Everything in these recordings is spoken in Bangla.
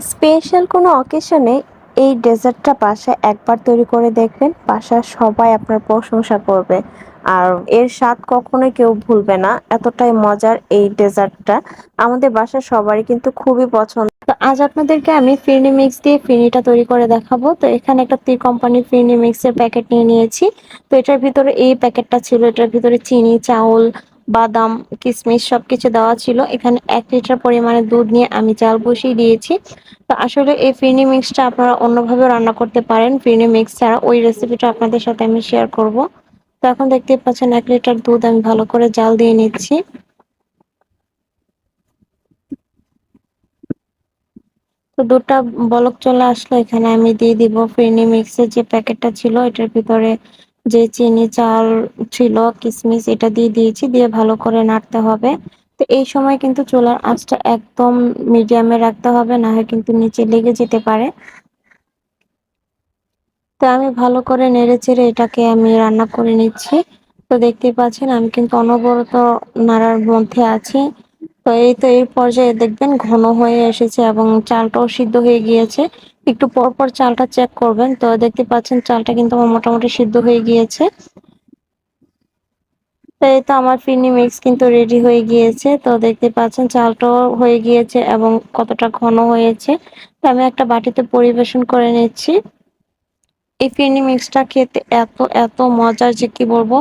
স্পেশাল কোনো অকেশনে এই ডেজার্টটা বাসায় একবার তৈরি করে দেখবেন, বাসার সবাই আপনার প্রশংসা করবে। আর এর স্বাদ কখনোই কেউ ভুলবে না, এতটাই মজার এই ডেজার্টটা। আমাদের বাসার সবারই কিন্তু খুবই পছন্দ। তো আজ আপনাদেরকে আমি ফিরনি মিক্স দিয়ে ফিরনিটা তৈরি করে দেখাবো। তো এখানে একটা তি কোম্পানির ফিরনি মিক্সের প্যাকেট নিয়ে নিয়েছি। তো এটার ভিতরে এই প্যাকেটটা ছিল, এটার ভিতরে চিনি, চাউল বাদাম কিশমিশ সবকিছু দেওয়া ছিল। এখানে এক লিটার পরিমাণে দুধ নিয়ে আমি চাল বসিয়ে দিয়েছি। তো আসলে এই ফিরনি মিক্সটা আপনারা অন্যভাবে রান্না করতে পারেন। ফিরনি মিক্স ছাড়া ওই রেসিপিটা আপনাদের সাথে আমি শেয়ার করব। তো এখন দেখতে পাচ্ছেন এক লিটার দুধ আমি ভালো করে জাল দিয়ে নিচ্ছি। তো দুধটা বলক চলে আসলো। এখানে আমি দিয়ে দিব ফিরনি মিক্সের যে প্যাকেটটা ছিল, এটার ভিতরে যে চিনি, চাল ছিল কিশমিশ এটা দিয়ে দিয়েছি, দিয়ে ভালো করে নাড়তে হবে। তো এই সময় কিন্তু চুলার আঁচটা একদম মিডিয়ামে রাখতে হবে, না হয় কিন্তু নিচে লেগে যেতে পারে। তো আমি ভালো করে নেড়ে চেড়ে এটাকে আমি রান্না করে নিচ্ছি। তো দেখতে পাচ্ছেন, আমি কিন্তু অনবরত নাড়ার মধ্যে আছি। তো এই তো এই পর্যায়ে দেখবেন ঘন হয়ে এসেছে এবং চালটাও সিদ্ধ হয়ে গিয়েছে। একটু পর পর চালটা চেক করবেন। তো দেখতে পাচ্ছেন চালটা কিন্তু আমার মোটামুটি সিদ্ধ হয়ে গিয়েছে। তো এই তো আমার ফিরনি মিক্স কিন্তু রেডি হয়ে গিয়েছে। তো দেখতে পাচ্ছেন চালটাও হয়ে গিয়েছে এবং কতটা ঘন হয়েছে। তো আমি একটা বাটিতে পরিবেশন করে নিচ্ছি। এই ফিরনি মিক্সটা খেতে এত এত মজার যে কি বলব?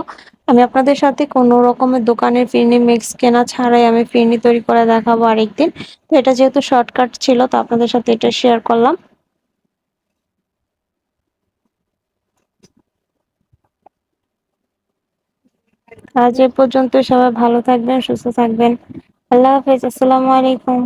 আমি আপনাদের সাথে কোনো রকমের দোকানের ফিরনি মিক্স কেনা ছাড়াই আমি ফিরনি তৈরি করে দেখাবো আরেকদিন। তো এটা যেহেতু শর্টকাট ছিল, তো আপনাদের সাথে এটা শেয়ার করলাম। আজ এ পর্যন্ত সবাই ভালো থাকবেন, সুস্থ থাকবেন। আল্লাহ হাফেজ, আসসালামু আলাইকুম।